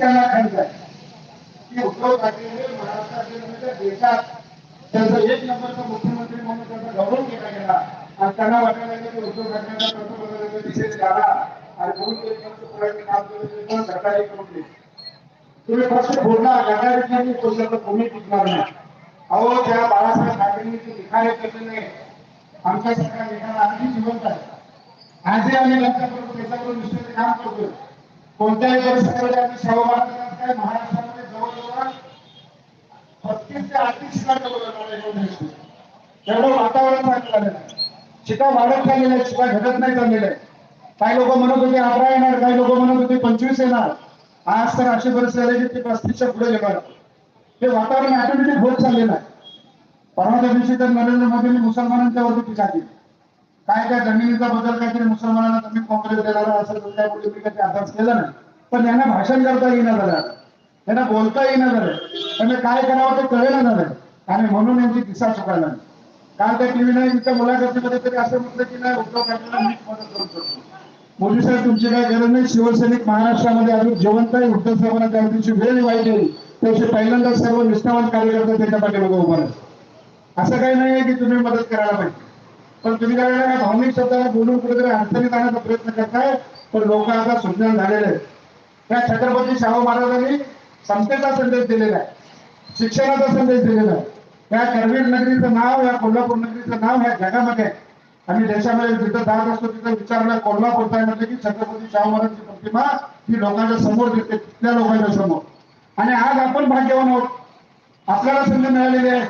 त्यांना खंड आहे. की उद्धव ठाकरे महाराष्ट्राच्या देशात त्यांचा एक नंबरचा मुख्यमंत्री म्हणून त्यांचा गौरव केला गेला. आणि त्यांना वाटायला लागलं की उद्धव ठाकरेंना पंतप्रधानांचा विशेष झाला. आणि म्हणून ते त्यांचं काम केलं ते पण सरकारी करून दिले. तुम्ही फक्त बोलला गटारीतल्या कोणाला कोणी टिकणार नाही. अहो त्या बाळासाहेब ठाकरेंनी ते लिखाणे केलेले आमच्या सरकार लिखाणा अगदी जिवंत आहे. आजही आम्ही त्यांच्याबरोबर त्याच्याबरोबर निष्ठेने काम करतोय. कोणत्याही परिस्थितीमध्ये आम्ही शाहू महाराष्ट्रामध्ये जवळजवळ पस्तीस ते अडतीस शिकायला एवढं वातावरण चांगलं झालेलं आहे. शिका वाढत चाललेलं आहे. शिका घटत नाही चाललेलं आहे. काही लोक म्हणत होते अकरा येणार. काही लोक म्हणत होते पंचवीस येणार. आज तर अशी परिस्थिती आली की ते पस्तीसच्या पुढे येणार. हे वातावरण ऑटोमॅटिक होत चाललेलं आहे. परवाच्या दिवशी तर नरेंद्र मोदींनी मुसलमानांच्या वरती टीका केली. काय काय जमिनीचा बदल काहीतरी मुसलमानांना तुम्ही काँग्रेस देणार असं तर काय बोलले मी काही अभ्यास केला नाही. पण यांना भाषण करता येईना झालं. त्यांना बोलता येईना झालं. त्यांना काय करावं ते कळेना झालं. आणि म्हणून यांची दिशा चुकायला लागली. काल त्या टीव्ही नाईनच्या मुलाखतीमध्ये तरी असं म्हटलं की नाही उद्धव ठाकरेंना मीच मदत करू शकतो. मोदी साहेब तुमची काय गरज नाही? शिवसैनिक महाराष्ट्रामध्ये अजून जिवंत आहे. उद्धव साहेबांना त्या दिवशी वेळ वाईट येईल त्याशी पहिल्यांदा सर्व निष्ठावान कार्यकर्ते त्याच्या पाठीमागे उभा राहतील. असं काही नाही की तुम्ही मदत करायला पाहिजे. पण तुम्ही काय काय भावनिक शब्दाला बोलून कुठेतरी अडचणीत आणण्याचा प्रयत्न करताय पण लोक आता सुज्ञान झालेले आहेत. त्या छत्रपती शाहू महाराजांनी समतेचा संदेश दिलेला आहे शिक्षणाचा संदेश दिलेला आहे. या करवीर नगरीचं नाव या कोल्हापूर नगरीचं नाव ह्या जगामध्ये आहे. आम्ही देशामध्ये जिथं जात असतो तिथं विचारलं कोल्हापूरचा आहे म्हटलं की छत्रपती शाहू महाराजांची प्रतिमा ही लोकांच्या समोर दिसते तिथल्या लोकांच्या समोर. आणि आज आपण भाग्यवान आहोत. आपल्याला संधी मिळालेली आहे.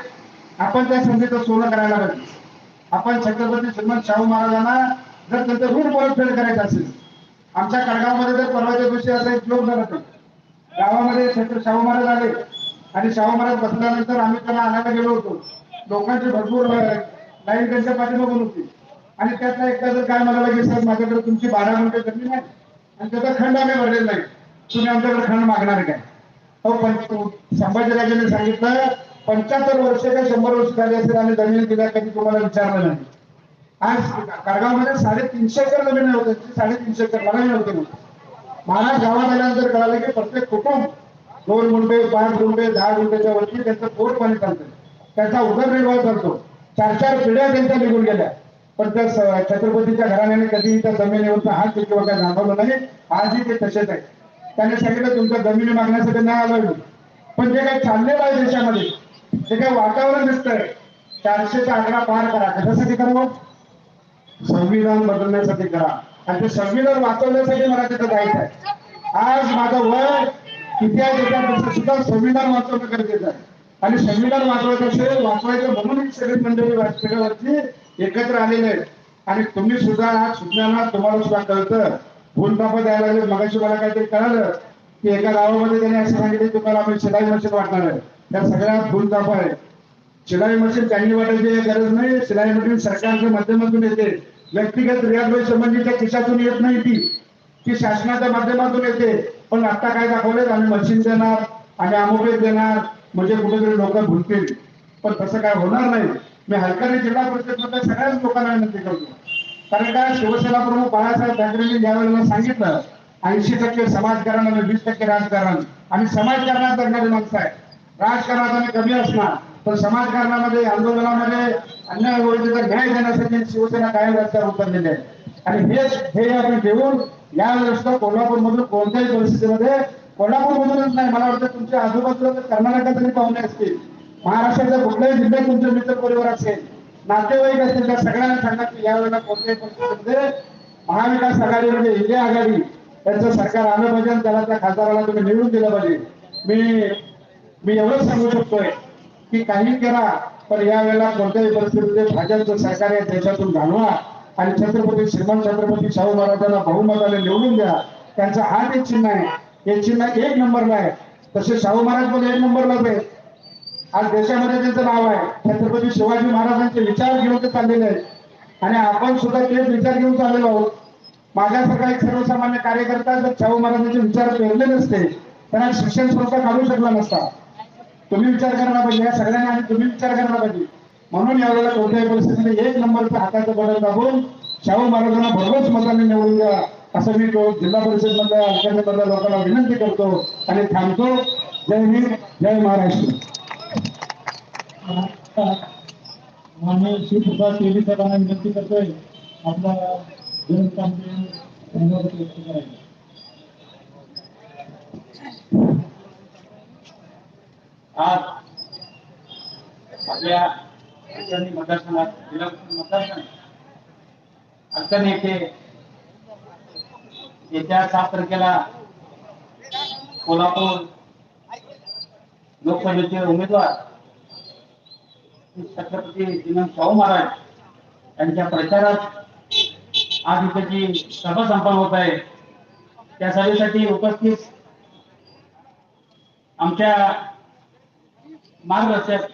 आपण त्या संधीचं सोनं करायला पाहिजे. आपण छत्रपती श्रीमंत शाहू महाराजांना जर त्यांचं ऋण परतफेड करायचं असेल आमच्या कडगावमध्ये जर परवाच्या दिवशी असा एक जोक झाला गावामध्ये छत्र शाहू महाराज आले आणि शाहू महाराज बसल्यानंतर आम्ही त्यांना आणायला गेलो होतो. लोकांची भरपूर लाईन त्यांच्या पाठीमागून होती. आणि त्यातला एकदा जर काय म्हणायला की साहेब माझ्याकडे तुमची बारा गुंठे जमीन नाही आणि त्याचा खंड आम्ही भरलेला नाही तुम्ही आमच्याकडे खंड मागणार काय? हो पण संभाजीराजांनी सांगितलं पंच्याहत्तर वर्ष का शंभर वर्ष झाली असेल आम्ही जमीन दिल्या कधी तुम्हाला विचारलं नाही. आज कारगावमध्ये साडेतीनशे एकर जमीन होते. साडेतीनशे एकर मला नव्हते म्हणून महाराज गावात आल्यानंतर कळालं की प्रत्येक कुटुंब दोन गुंडे पाच गुंडे दहा गुंडेच्या वरती त्यांचं पोट पाणी चालतं. त्यांचा उदरनिर्वाह चालतो. चार चार पिढ्या त्यांच्या निघून गेल्या. पण त्या छत्रपतीच्या घराण्याने कधी त्या जमिनीवरचा हात किंवा काय जाणवलं नाही. आजही ते तसेच आहे. त्याने सांगितलं तुमच्या जमिनी मागण्यासाठी नाही आलं पण जे काही चाललेलं आहे देशामध्ये जे काही वातावरण दिसतंय चारशेचा आकडा पार करा. कशासाठी करा हो? संविधान बदलण्यासाठी करा. आणि ते संविधान वाचवण्यासाठी मला तिथं जायचं आहे. आज माझं वय किती आहे त्याच्यापेक्षा सुद्धा संविधान वाचवणं गरजेचं आहे. आणि संविधान वाचवायचं असेल वाचवायचं म्हणून सगळी मंडळी व्यासपीठावरती एकत्र आलेले आहेत. आणि तुम्ही सुद्धा आज सुज्ञाना तुम्हाला सुद्धा कळतं. भूल बाबा द्यायला लागले मगाशी मला काहीतरी कळालं की एका गावामध्ये त्यांनी असं सांगितलं तुम्हाला आम्ही शिलाई मशीन वाटणार आहे. त्या सगळ्यात भूल दाखवा आहे. शिलाई मशीन चांगली वाटायची गरज नाही. शिलाई मशीन सरकारच्या माध्यमातून येते. व्यक्तिगत रियाजबाई संबंधीच्या खिशातून येत नाही ती. ती शासनाच्या माध्यमातून येते. पण आता काय दाखवले आम्ही मशीन देणार आम्ही अमुक देणार. म्हणजे कुठेतरी लोक भुलतील. पण तसं काय होणार नाही. मी हलकाने जिल्हा परिषदमध्ये सगळ्याच लोकांना विनंती करतो. कारण काय शिवसेना प्रमुख बाळासाहेब ठाकरेंनी यावेळेला सांगितलं ऐंशी टक्के समाजकारण आणि वीस टक्के राजकारण. आणि समाजकारणात जगणारी माणसं आहे राजकारणात आम्ही कमी असणार पण समाजकारणामध्ये आंदोलनामध्ये अन्याय होईल तर न्याय देण्यासाठी शिवसेना कायम रस्त्यावर उतरलेली आहे. आणि हेच ध्येय आपण घेऊन या वेळेस कोल्हापूर मधून कोणत्याही परिस्थितीमध्ये कोल्हापूर मधूनच नाही मला वाटतं तुमच्या आजूबाजूला तर कर्नाटकात पाहुणे असतील. महाराष्ट्राच्या कुठल्याही जिल्ह्यात तुमचे मित्र परिवार असेल नातेवाईक असतील त्या सगळ्यांना सांगा की यावेळेला कोणत्याही परिस्थितीमध्ये महाविकास आघाडी म्हणजे इंडिया आघाडी त्यांचं सरकार आलं पाहिजे आणि त्याला त्या खासदाराला तुम्ही निवडून दिलं पाहिजे. मी मी एवढंच सांगू शकतोय की काही करा पण या वेळेला कोणत्याही परिस्थितीमध्ये भाजपचं सहकार्य देशातून घालवा आणि छत्रपती श्रीमंत छत्रपती शाहू महाराजांना बहुमताने निवडून द्या. त्यांचा हात एक चिन्ह आहे. हे चिन्ह एक नंबरला आहे. तसे शाहू महाराज पण एक नंबरलाच आहे आज देशामध्ये त्यांचं नाव आहे. छत्रपती शिवाजी महाराजांचे विचार घेऊन ते चाललेले आहेत. आणि आपण सुद्धा तेच विचार घेऊन चाललेलो आहोत. माझ्यासारखा एक सर्वसामान्य कार्यकर्ता जर शाहू महाराजांचे विचार पेरले नसते तर शिक्षण संस्था काढू शकला नसता. तुम्ही विचार करायला पाहिजे. या सगळ्यांना आणि तुम्ही विचार करायला पाहिजे. म्हणून यावेळेला कोणत्याही परिस्थितीने एक नंबरच्या हाताचं बदल दाबून शाहू महाराजांना भरघोस मतांनी निवडून द्या. असं मी तो जिल्हा परिषद मधल्या मधल्या लोकांना विनंती करतो आणि थांबतो. जय हिंद जय महाराष्ट्र. मान्य श्री प्रसाद तेली साहेबांना विनंती करतोय. आपला जनता धन्यवाद व्यक्त करायला आज आपल्या अडचणी मतदारसंघात जिल्हा मतदारसंघ अडचण येथे येत्या सात तारखेला कोल्हापूर लोकसभेचे उमेदवार छत्रपती श्रीमंत शाहू महाराज यांच्या प्रचारात आज इथे जी सभा संपन्न होत आहे त्या सभेसाठी उपस्थित आमच्या मार्गदर्शक.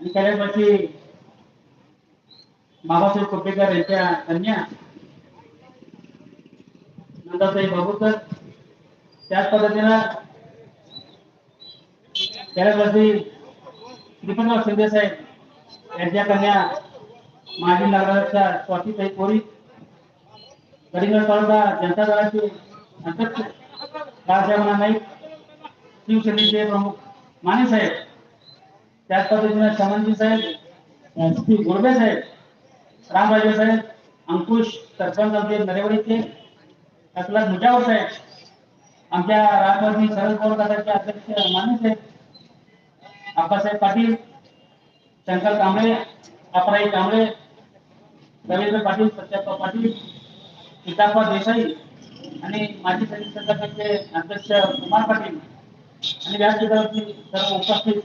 आणि कैलासवासी बाबासाहेब कोपेकर यांच्या कन्या नंदाताई बाबूकर त्याच पद्धतीनं कैलासवासी श्रीपतराव शिंदे साहेब यांच्या कन्या माजी नगराध्यक्षा स्वातीताई कोरी कलिंगड तालुका जनता दलाचे अध्यक्ष बाळासाहेब नाईक शिवसेनेचे प्रमुख माने साहेब त्याच पद्धतीने समनजी साहेब एस पी गोरबे साहेब रामराजे साहेब अंकुश सरपंच आमचे नरेवाडीचे त्यातला मुजावर साहेब आमच्या राष्ट्रवादी शरद पवार गटाचे अध्यक्ष माने साहेब आप्पासाहेब पाटील शंकर कांबळे अपराई कांबळे रवींद्र पाटील सत्याप्पा पाटील सीताप्पा देसाई आणि माजी सैनिक संघटनेचे अध्यक्ष कुमार पाटील. आणि व्यासपीठावरती सर्व उपस्थित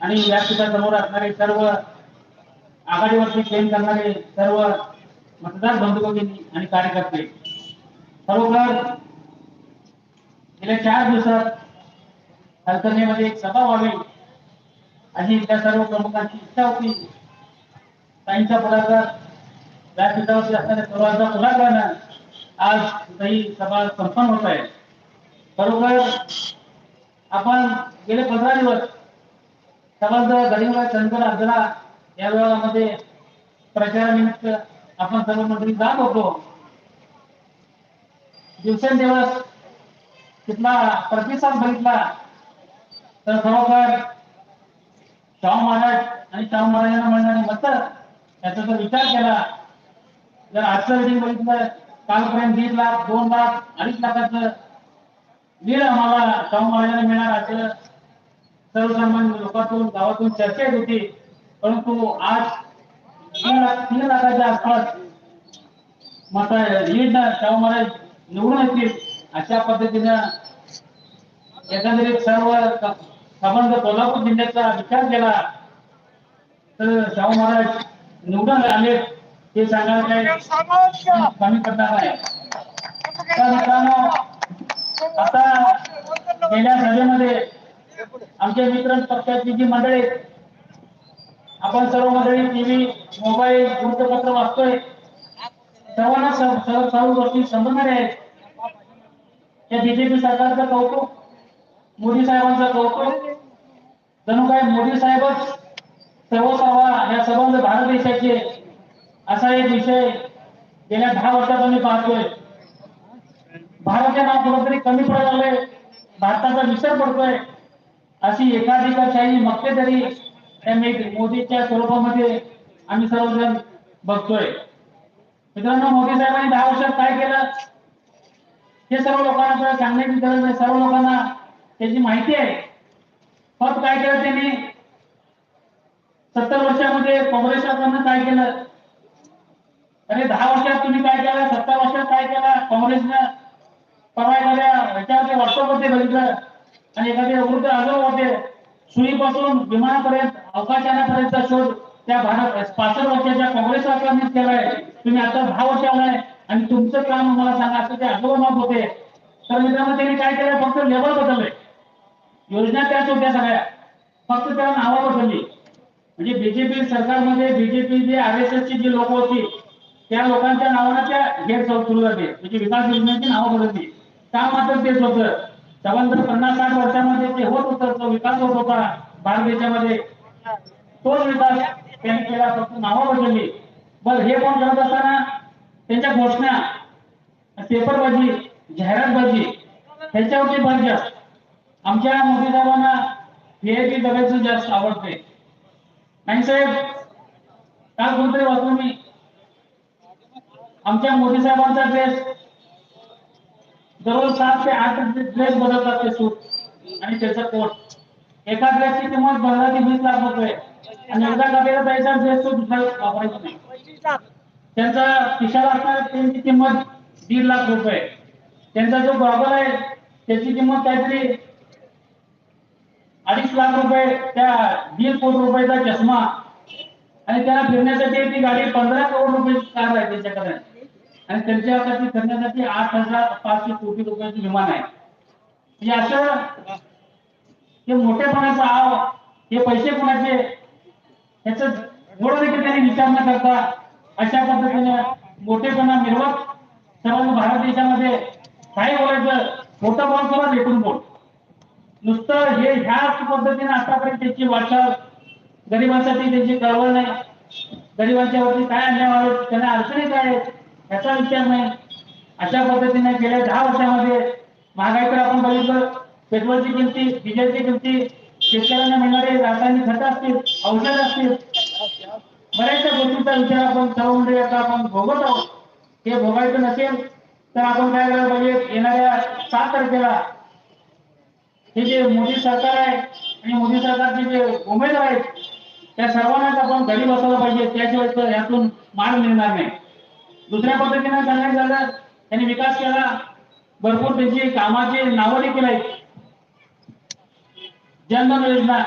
आणि व्यासपीठासमोर असणारे सर्व आघाडीवरती क्लेम करणारे सर्व मतदार बंधू भगिनी आणि कार्यकर्ते खरोखर गेल्या चार दिवसात हलकर्णीमध्ये एक सभा व्हावी अशी त्या सर्व प्रमुखांची इच्छा होती. ताईंचा पुढाकार व्यासपीठावरती असणाऱ्या सर्वांचा पुढाकारानं आज ही सभा संपन्न होत आहे. खरोखर आपण गेले पंधरा दिवस. समज गडिंगला चंद्र अर्जला या वेळामध्ये प्रचारानिमित्त आपण सर्व मंडळी जात होतो. दिवसेंदिवस तिथला प्रतिसाद बघितला. तर खरोखर शाहू महाराज आणि शाहू महाराजांना मिळणारी मत याचा जर विचार केला जर आजचं रेटिंग बघितलं कालपर्यंत दीड लाख दोन लाख अडीच लाखाचं लीड आम्हाला शाहू महाराजांना मिळणार असं सर्वसामान्य लोकांतून गावातून चर्चा येत होती. परंतु आज तीन लाख तीन लाखाच्या आसपास मत लीड शाहू महाराज निवडून येतील अशा पद्धतीनं एकंदरीत सर्व संबंध कोल्हापूर जिल्ह्याचा विचार केला तर शाहू महाराज निवडून आले हे सांगायला काही कमी पडणार नाही. तर मित्रांनो आता गेल्या सभेमध्ये आमच्या मित्र पक्षाची जी मंडळी आपण सर्व मंडळी टीव्ही मोबाईल वृत्तपत्र वाचतोय. सर्वांना सर्व सर्व सर्व गोष्टी समजणार आहेत. या बीजेपी सरकारचं कौतुक मोदी साहेबांचं कौतुक. जणू काय मोदी साहेबच सर्व या संबंध भारत देशाचे असा एक विषय गेल्या दहा वर्षात आम्ही पाहतोय. भारताच्या नाव कुठंतरी कमी पडायला लागले भारताचा विसर पडतोय. अशी एकाधिकारशाही मक्तेदारी त्या मोदीच्या स्वरूपामध्ये आम्ही सर्वजण बघतोय. मित्रांनो मोदी साहेबांनी दहा वर्षात काय केलं? हे सर्व लोकांना आपल्याला सांगण्याची गरज नाही. सर्व लोकांना त्याची माहिती आहे. फक्त काय केलं त्यांनी? सत्तर वर्षामध्ये काँग्रेस सरकारनं काय केलं? अरे दहा वर्षात तुम्ही काय केलं? सत्तर वर्षात काय केलं? काँग्रेसनं परवा एखाद्या ह्याच्यावरती व्हॉट्सअपवरती बघितलं. आणि एखादे वृद्ध आजोबा होते. सुईपासून विमानापर्यंत अवकाशयानापर्यंत शोध त्या भारत पासष्ट वर्षाच्या काँग्रेस सरकारनेच केलाय. तुम्ही आता दहा वर्ष आलाय. आणि तुमचं काम मला सांगा असं ते आजोबा मत होते. तर मित्रांनो त्यांनी काय केलं फक्त लेवल बदलले योजना त्याच होत्या सगळ्या. फक्त त्याला नावा बदलली. म्हणजे बीजेपी सरकारमध्ये बीजेपी जे आर एस एस ची जी लोक होती त्या लोकांच्या नावानं त्या हेड सुरू झाली. म्हणजे विकास योजनेची नावं बदलली. काम मात्र तेच होत? त्यानंतर पन्नास साठ वर्षामध्ये ते होत होत तो विकास होत होता भारत देशामध्ये तोच विकास त्यांनी केला फक्त नावं बदलली बरं हे कोण करत असताना? त्यांच्या घोषणा पेपरबाजी जाहिरातबाजी ह्याच्यावरती भर जास्त आमच्या मोदी साहेबांना व्हीआयपी बघायचं जास्त आवडते. नाही साहेब काल कोणतरी वाचलो मी. आमच्या मोदी साहेबांचा ड्रेस दररोज सात ते आठ ड्रेस बदलतात ते सूट. आणि त्याचा कोट. एका ड्रेसची किंमत पंधरा ते वीस लाख रुपये. आणि एकदा घातलेला पैसा ड्रेस तो दुसरा वापरायचा नाही. त्यांचा खिशाला असणाऱ्या त्यांची किंमत दीड लाख रुपये. त्यांचा जो गॉगल आहे त्याची किंमत काहीतरी अडीच लाख रुपये त्या दीड कोटी रुपयाचा चष्मा. आणि त्यांना फिरण्यासाठी ती गाडी पंधरा करोड रुपये कार आहे त्यांच्याकडे. आणि त्यांच्यासाठी करण्यासाठी आठ हजार पाचशे कोटी रुपयाचे विमान आहे. म्हणजे असं हे मोठेपणाचा आव हे पैसे कोणाचे? याच थोडं देखील त्यांनी विचार न करता अशा पद्धतीने मोठेपणा मिरवत सर्वांना भारत देशामध्ये काय बोलायचं खोटं बोल किंवा भेटून बोल. नुसतं हे ह्याच पद्धतीने आतापर्यंत त्याची वाटचाल गरिबांसाठी त्यांची कळवळ नाही गरिबांच्या वरती काय अन्याय व्हावे त्यांना अडचणी काय आहेत याचा विचार नाही. अशा पद्धतीने गेल्या दहा वर्षामध्ये महागाई तर आपण बघितलं पेट्रोलची किमती डिझेलची किमती शेतकऱ्यांना मिळणारे रासायनिक खत असतील औषध असतील. बऱ्याचशा गोष्टींचा विचार आपण सर्व मंडळी म्हणजे आता आपण भोगत आहोत. ते भोगायचं नसेल तर आपण काय करायला पाहिजे? येणाऱ्या सात तारखेला हे जे मोदी सरकार आहे आणि मोदी सरकारचे जे उमेदवार आहेत त्या सर्वांनाच आपण घरी बसवलं पाहिजे. त्याशिवाय तर यातून मार्ग मिळणार नाही. दुसऱ्या पद्धतीने सांगायचं झालं त्यांनी विकास केला. भरपूर त्यांची कामाची नावं देखील आहेत. जनधन योजना.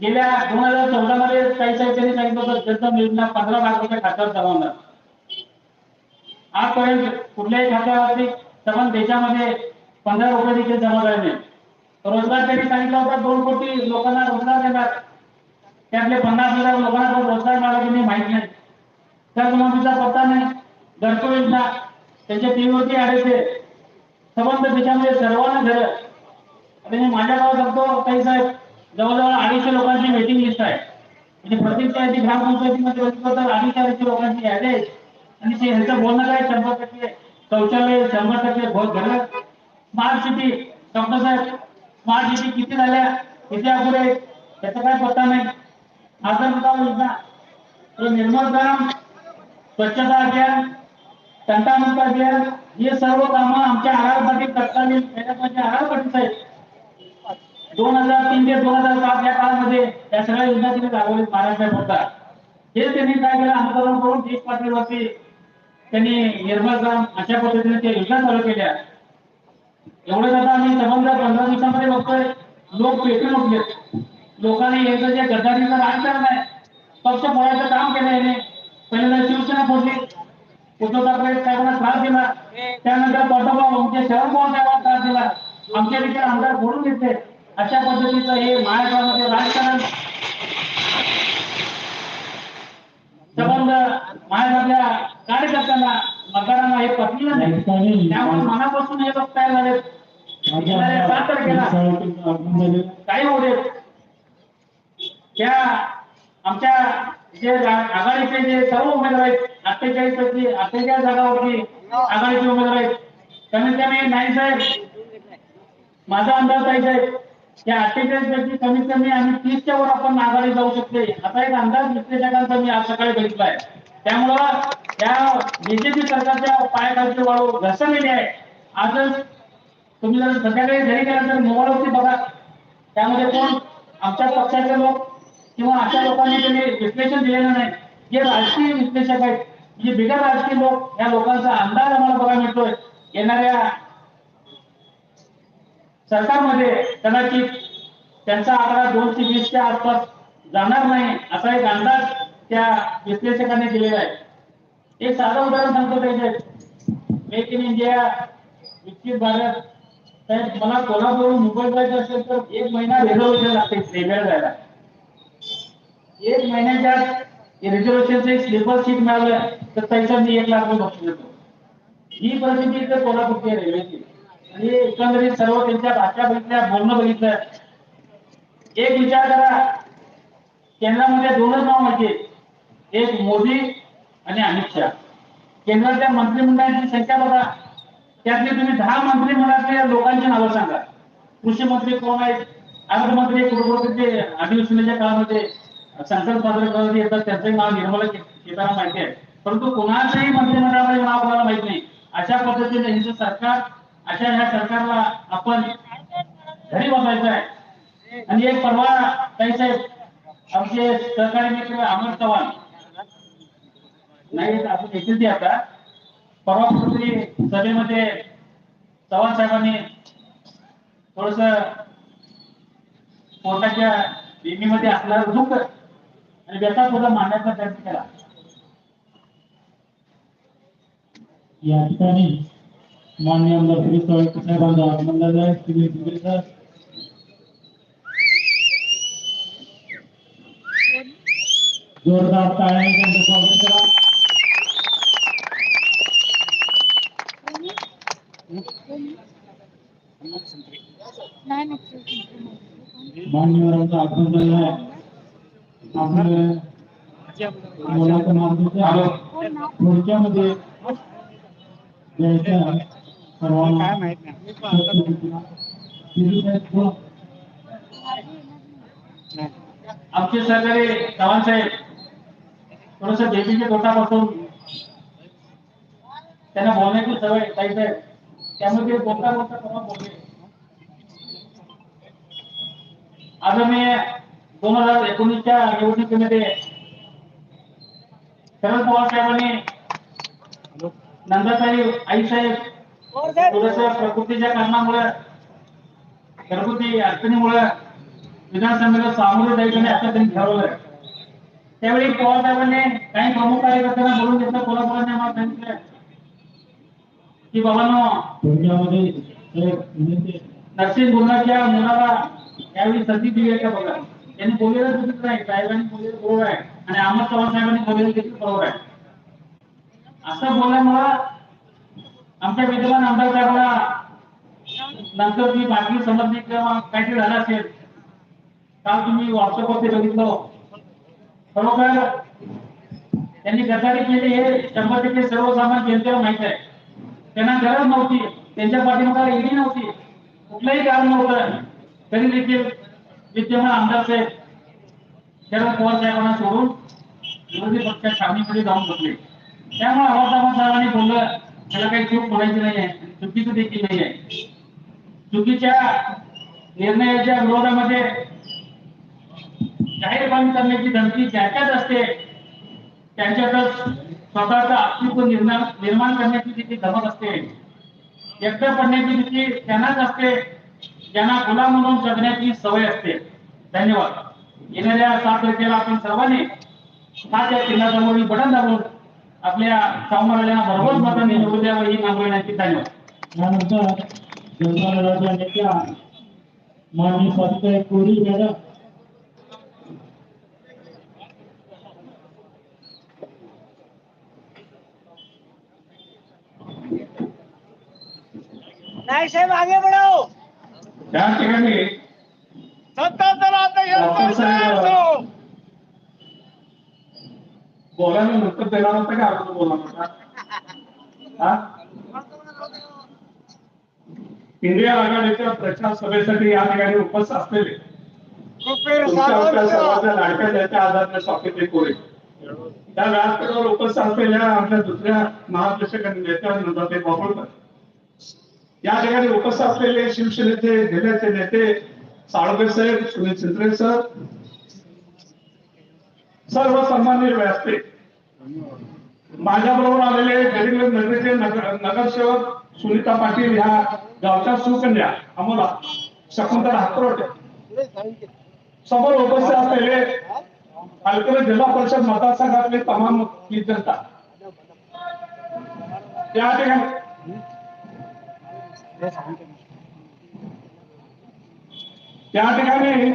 गेल्या दोन हजार चौदा मध्ये काही साहित्याने सांगितलं होतं जनधन योजना पंधरा लाख रुपये खात्यावर जमा होणार. आजपर्यंत कुठल्याही खात्यावरती सर्व देशामध्ये पंधरा रुपये देखील जमा झाले नाही रोजगार त्यांनी सांगितला होता दोन कोटी लोकांना रोजगार देणार. त्यातले पन्नास हजार लोकांना रोजगार मिळाला की नाही माहीत नाही त्या गुणांचा पत्ता नाही घरकुल त्यांच्या टीव्हीवरती आढळते. संबंध देशामध्ये सर्वांना घर आता मी माझ्या गावात सांगतो काही साहेब जवळजवळ अडीचशे लोकांची वेटिंग लिस्ट आहे. म्हणजे प्रत्येक त्याची ग्रामपंचायतीमध्ये तर अडीचशे अडीचशे लोकांची यादी आहे आणि ते ह्याचं बोलणं काय? शंभर टक्के शौचालय शंभर टक्के भोग घर. स्मार्ट सिटी डॉक्टर साहेब स्मार्ट सिटी किती झाल्या? किती अपुरे? त्याचा काय पत्ता नाही. आधार योजना. हे निर्मल ग्राम स्वच्छता अभियान टंटामुक्त अभियान हे सर्व कामं आमच्या आहारसाठी तत्कालीन खेड्यापासून आहारपट्टीच साहेब दोन हजार तीन ते दोन हजार सात या काळामध्ये या सगळ्या योजना तिने राबवलीत महाराष्ट्रात होता हे त्यांनी काय केलं? आंदोलन करून देश पातळीवरती त्यांनी निर्मल ग्राम अशा पद्धतीने त्या योजना चालू केल्या. एवढं आता आम्ही संबंध पंधरा दिवसामध्ये बघतोय लोक पेटून उठले लोकांनी यांचं जे गद्दारीचं राजकारण आहे पक्ष फोडायचं काम केलं याने. पहिल्यांदा शिवसेना फोडली. उद्धव ठाकरे साहेबांना त्रास दिला. त्यानंतर पटोबा आमच्या शरद पवार साहेबांना त्रास दिला. आमच्या देखील आमदार फोडून घेतले. अशा पद्धतीचं हे महाराष्ट्रामध्ये राजकारण. संबंध महाराष्ट्रातल्या कार्यकर्त्यांना मतदारांना हे पटलेलं नाही. त्यामुळे मनापासून हे लोक तयार झाले येणाऱ्या सात तारखेला काही होऊ त्या आमच्या जे आघाडीचे जे सर्व उमेदवार आहेत अठ्ठेचाळीस पैकी अठ्ठेचाळीस जागावरती आघाडीचे उमेदवार आहेत. कमीत कमी नाही साहेब. माझा अंदाज आहे साहेब या अठ्ठेचाळीस पैकी कमीत कमी आम्ही तीसच्या वर आपण आघाडी जाऊ शकते असा एक अंदाज विश्लेषकांचा मी आज सकाळी बघितलाय. त्यामुळं या बीजेपी सरकारच्या पायाखालची वाळू घसरलेली आहे. आजच तुम्ही जर संध्याकाळी घरी गेला तर मोबाईलवरती बघा. त्यामध्ये कोण? आमच्या पक्षाचे लोक किंवा अशा लोकांनी त्यांनी विश्लेषण दिलेलं नाही. जे राजकीय विश्लेषक आहेत म्हणजे बिगर राजकीय लोक या लोकांचा अंदाज आम्हाला बघायला मिळतोय. येणाऱ्या सरकारमध्ये कदाचित त्यांचा आकडा दोनशे वीसच्या आसपास जाणार नाही असा एक अंदाज त्या विश्लेषकांनी दिलेला आहे. एक साधं उदाहरण सांगतो त्याचे मेक इन इंडिया विकसित भारत. साहेब मला कोल्हापूर मुंबईत जायचं असेल तर एक महिना रिझर्वेशन लागते रेल्वेला जायला. एक महिन्याच्या रिझर्वेशनचं एक स्लीपर सीट मिळालं तर त्याचा मी एक लाख रुपये बक्षीस देतो. ही परिस्थिती तर कोल्हापूरची रेल्वेची. आणि एकंदरीत सर्व त्यांच्या भाषा बघितल्या बोलणं बघितलं. एक विचार करा केंद्रामध्ये दोनच नाव माहिती एक मोदी आणि अमित शहा. केंद्राच्या मंत्रिमंडळाची संख्या बघा. त्यातले तुम्ही दहा मंत्रिमंडळातल्या लोकांची नावं सांगा. कृषी मंत्री कोण आहेत? अर्थमंत्री कुटुंबाचे अधिवेशनाच्या काळामध्ये. संसद पत्रकामध्ये येतात त्यांचंही नाव निर्मला सीताराम माहिती आहे. परंतु कोणाच्याही मंत्रिमंडळामध्ये नाव कोणाला माहीत नाही. अशा पद्धतीने हिंदू सरकार अशा ह्या सरकारला आपण घरी बसायचं आहे. आणि एक परवा काही साहेब आमचे सहकारी मित्र अमर चव्हाण नाही आपण येतील ते आता. परवा कुठेतरी सभेमध्ये चव्हाण साहेबांनी थोडस पोटाच्या बेमीमध्ये असणारं दुःख आणि व्यथा सुद्धा मांडण्याचा प्रयत्न केला. या ठिकाणी मान्य आमदार श्री सोळंकी साहेबांचा अभिनंदन आहे श्री दुबे सर जोरदार टाळ्याने त्यांचं स्वागत करा. मान्यवरांचं अभिनंदन आहे. थोडक्यामध्ये द्यायचं सर्वांना श्री साहेब बोला. आमचे सहकारी चव्हाण साहेब थोडस देवीच्या तोटापासून त्यांना बोलण्याची सवय काही साहेब त्यामुळे ते बोलता बोलता परवा बोलले आज मी दोन हजार एकोणीसच्या निवडणुकीमध्ये शरद पवार साहेबांनी नंदाताई आई साहेब थोडस प्रकृतीच्या कारणामुळे घरगुती अडचणीमुळे विधानसभेला सामोरे जायचं असं त्यांनी ठरवलंय त्यावेळी पवार साहेबांनी काही प्रमुख कार्यकर्त्यांना बोलून घेतलं कोल्हापुराने आम्हाला सांगितलं की बाबांनो. नरसिंह गुरुनाच्या मुलाला यावेळी संधी दिली आहे का बघा त्यांनी बोललेलं चुकीचं आहे साहेबांनी बोललेलं बरोबर आहे. आणि अहमद चव्हाण साहेबांनी बोललेलं देखील बरोबर आहे. असं बोलल्यामुळं आमच्या विद्यमान आमदार साहेबांना नंतर ती बातमी समजली किंवा काहीतरी झालं असेल काल तुम्ही व्हॉट्सअपवरती बघितलं. खरोखर त्यांनी गद्दारी केली हे शंभर टक्के सर्वसामान्य जनतेला माहीत आहे. त्यांना गरज नव्हती. त्यांच्या पाठीमागे ईडी नव्हती. कुठलंही कारण नव्हतं. तरी देखील विद्यमान आमदार साहेब शरद पवार साहेबांना सोडून विरोधी पक्षात छावणीमध्ये जाऊन बसले. त्यामुळे आवाजाबाद साहेबांनी बोललं त्याला काही चूक बोलायची नाही आहे चुकीचं देखील नाही आहे चुकीच्या निर्णयाच्या विरोधामध्ये जाहीर बंद करण्याची धमकी ज्याच्यात असते. त्यांच्यातच स्वतःचा अस्तित्व निर्माण निर्माण करण्याची तिची धमक असते. एकटं पडण्याची भीती त्यांनाच असते. ज्यांना गुलाम म्हणून जगण्याची सवय असते. धन्यवाद. येणाऱ्या सात तारखेला आपण सर्वांनी सात या चिन्हासमोर बटन दाबून आपल्या सावमाराला भरघोस मतांनी निवडून द्यावं ही मागवण्याची धन्यवाद. त्यानंतर जनता दलाच्या नेत्या माननीय स्वातीताई कोरी मॅडम. नहीं साहब आगे बढ़ो त्या ठिकाणी बोलायला देणार होतं का? अगोदर बोलणार होता? इंडिया आघाडीच्या प्रचार सभेसाठी या ठिकाणी उपस्थित असलेले लाडक्या आधार स्वातंत्र्य कोरे त्या व्यासपीठावर उपस्थित असलेल्या आमच्या दुसऱ्या महादर्शक नेत्या नंदाते बाबुळकर. या ठिकाणी उपस्थित असलेले शिवसेनेचे जिल्ह्याचे नेते साळवे साहेब सुनील चिंत्रे सर सर्व सन्मान्य व्यासपीठ. माझ्याबरोबर आलेले गरीब नगरीचे नगरसेवक सुनीता पाटील ह्या गावच्या सुकन्या अमोला शकुंतला हातरोट. समोर उपस्थित असलेले अलीकडे जिल्हा परिषद मतदारसंघातले तमाम जनता. त्या ठिकाणी त्या ठिकाणी